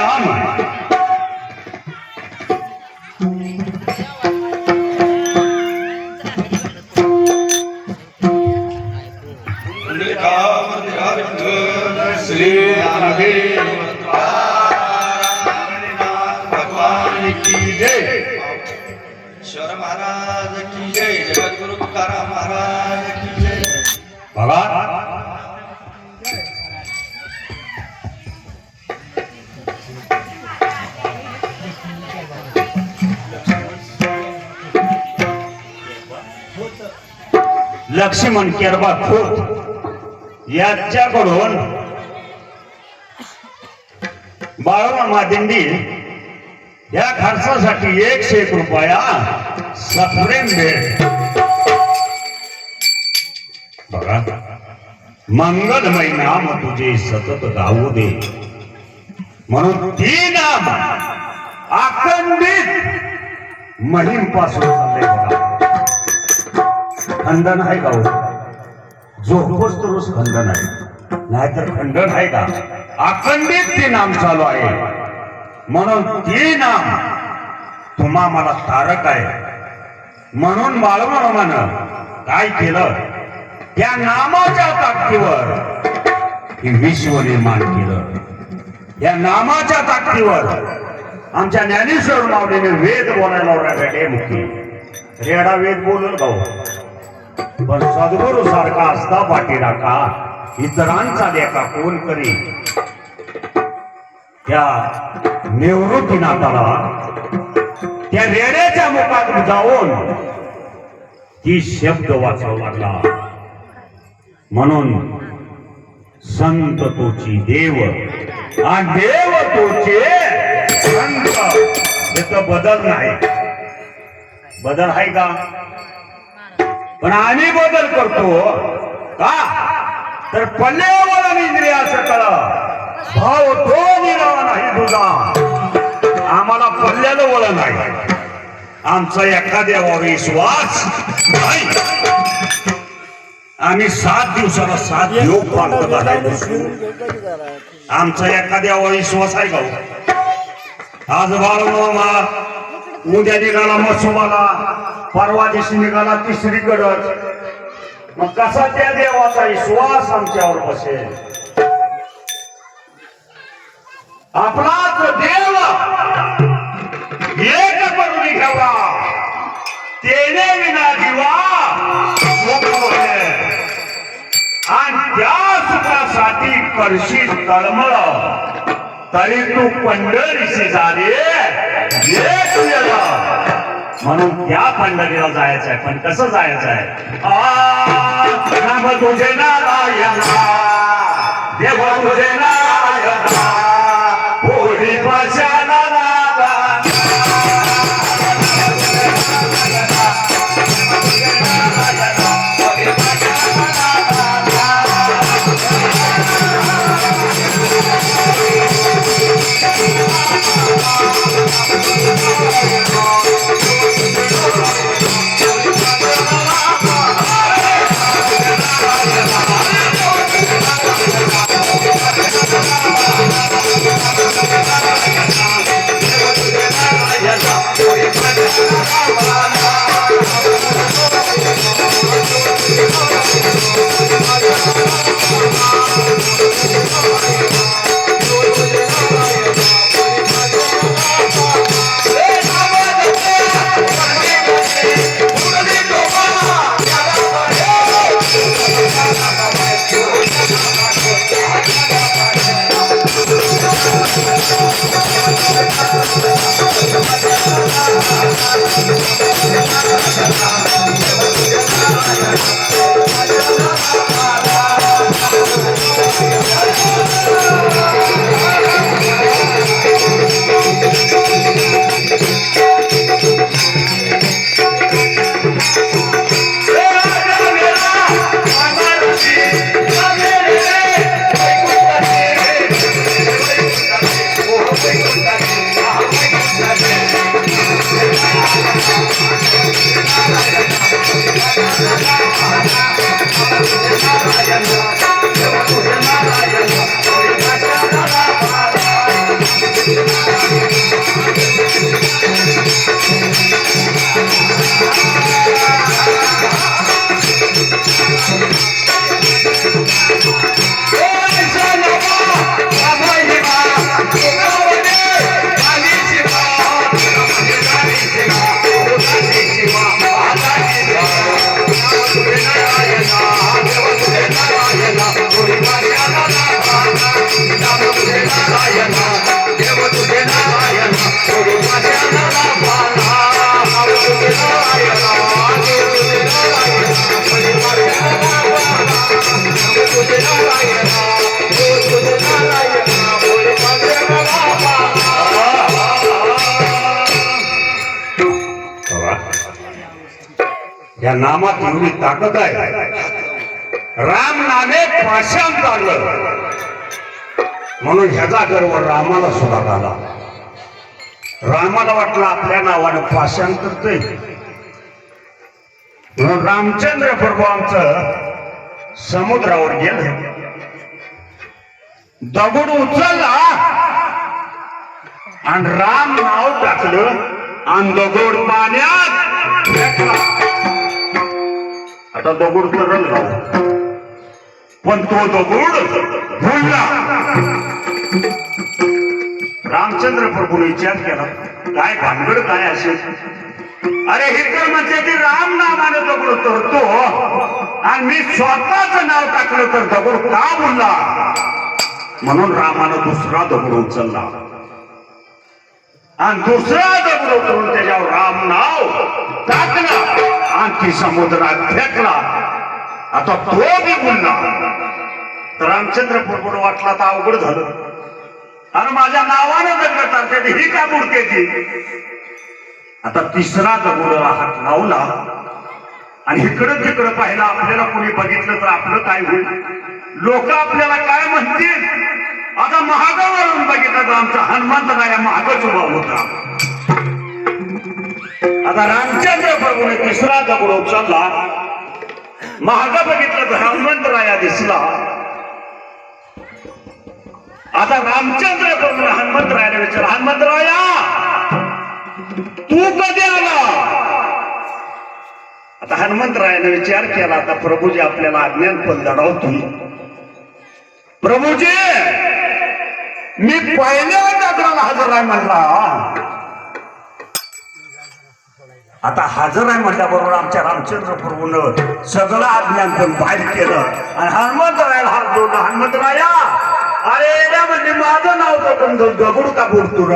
नाम श्री लक्ष्मण केरबा खोत याच्याकडून बाळूमामा दिंडी या खर्चासाठी एकशे एक रुपया सप्रेम भेट. बघा मंगलमय नाम तुझे सतत गाऊ दे. म्हणून ती नाम आखंडित महिमपासून चाललंय बघा. खंडन आहे का हो? झोपच तर रोज खंडन आहे. नाहीतर खंडन आहे का? अखंडित ते नाम चालू आहे. म्हणून ते नाम तुम्हा मला तारक आहे. म्हणून बाळमामानं काय केलं? त्या नामाच्या ताकदीवर हे विश्व निर्माण केलं. या नामाच्या ताकदीवर आमच्या ज्ञानेश्वर माऊलीने वेद बोलायला रेडा वेद बोलल भाऊ. पण सद्गुरु सारखा असता पाठी राखा इतरांचा लेखा कोण करी? त्या निवृत्तीनाथाला त्या रेड्याच्या मुखात जाऊन ती शब्द वाचावा लागला. म्हणून संत तोची देव हा देव तोचे संत. याचा बदल नाही. बदल आहे का? पण आम्ही बदल करतो. का तर पल्ल्यावर असं कळ भाव तो मिळाला नाही तुझा. आम्हाला पल्ल्याला वळण नाही. आमचा एखाद्यावर विश्वास नाही. आम्ही सात दिवसाला सात योग पालत घालायचो आमचा एखाद्यावर विश्वास आहे का? आज बाळमामा उद्या निघाला मसोबाला. परवा दिवशी निघाला तिसरी गडच मग कसा त्या देवाचा विश्वास आमच्यावर बसेल? आपलाच देव एक करून घ्यावा तेने विना दिवा आणि त्या सुखासाठी करशी तळमळ. तरी तू पंढरीशी झाले. एक वेळा. म्हणून त्या पंढरीला जायचं आहे पण कसं जायचं आहे नाम तुझे नारायणा देव तुझे नारायणा या नामात एवढी ताकद आहे. राम नामे पाषाण चाललं म्हणून ह्याचा गर्व रामाला सुद्धा झाला. रामाला वाटलं आपल्या नावानं पाषाण करतोय. म्हणून रामचंद्र प्रभू आमचं समुद्रावर गेलं. दगड उचलला. आणि राम नाव टाकलं. आणि दगड पाण्यात आता दगड तरल पण तो दगड भुलला रामचंद्र प्रभूने विचार केला. काय भानगड काय असेल अरे हे तर म्हणते की राम नामाने दगड करतो आणि मी स्वतःच नाव टाकलं तर दगड का बोलला म्हणून रामानं दुसरा दगड उचलला. आणि दुसरा दगड उतरून त्याच्यावर राम नाव टाकलं आणि ती समुद्रात फेकला. आता तो बी गुन्हा. तर रामचंद्र पुरपुर वाटला तर अवघड झालं. आणि माझ्या नावानं दगड टाकते ही का बुडते ती? आता तिसरा दगड हात लावला आणि इकडं तिकडं पाहिलं आपल्याला कोणी बघितलं तर आपलं काय होईल? लोक आपल्याला काय म्हणतील? आता महागावरून बघितलं तर आमचा हनुमंत राया महागच उभा होता. आता रामचंद्र प्रभूने तिसरा दगड उचलला महाग बघितलं तर हनुमंतराया दिसला. आता रामचंद्र प्रभूने हनुमंतरायाला विचार हनुमंतराया तू कधी आला? आता हनुमंतरायाने विचार केला आता प्रभूजी आपल्याला अज्ञान पण दडवतोय प्रभूजी मी पहिल्या दगडाला हजर आहे म्हणला. आता हजर आहे म्हटल्याबरोबर आमच्या रामचंद्र प्रभून सगळं अज्ञान पण बाहेर केलं. आणि हनुमंतरायाला हात जोडला. हनुमंतराया अरे म्हणजे माझं नाव तर पण दगड का बोलतो र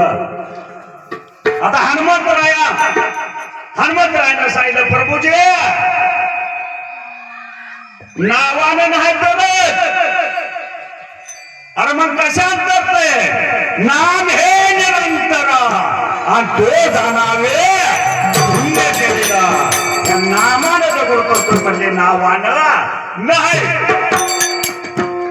आता हनुमंतराया हनुमंतरायानं सांगितलं प्रभूजी नावानं नाही जगत. अरे मग कशात नाम हे निरंतर। आणि तो जाणावे पुण्य केलेला त्या नामानं जगड करतो म्हणजे नावानं नाही।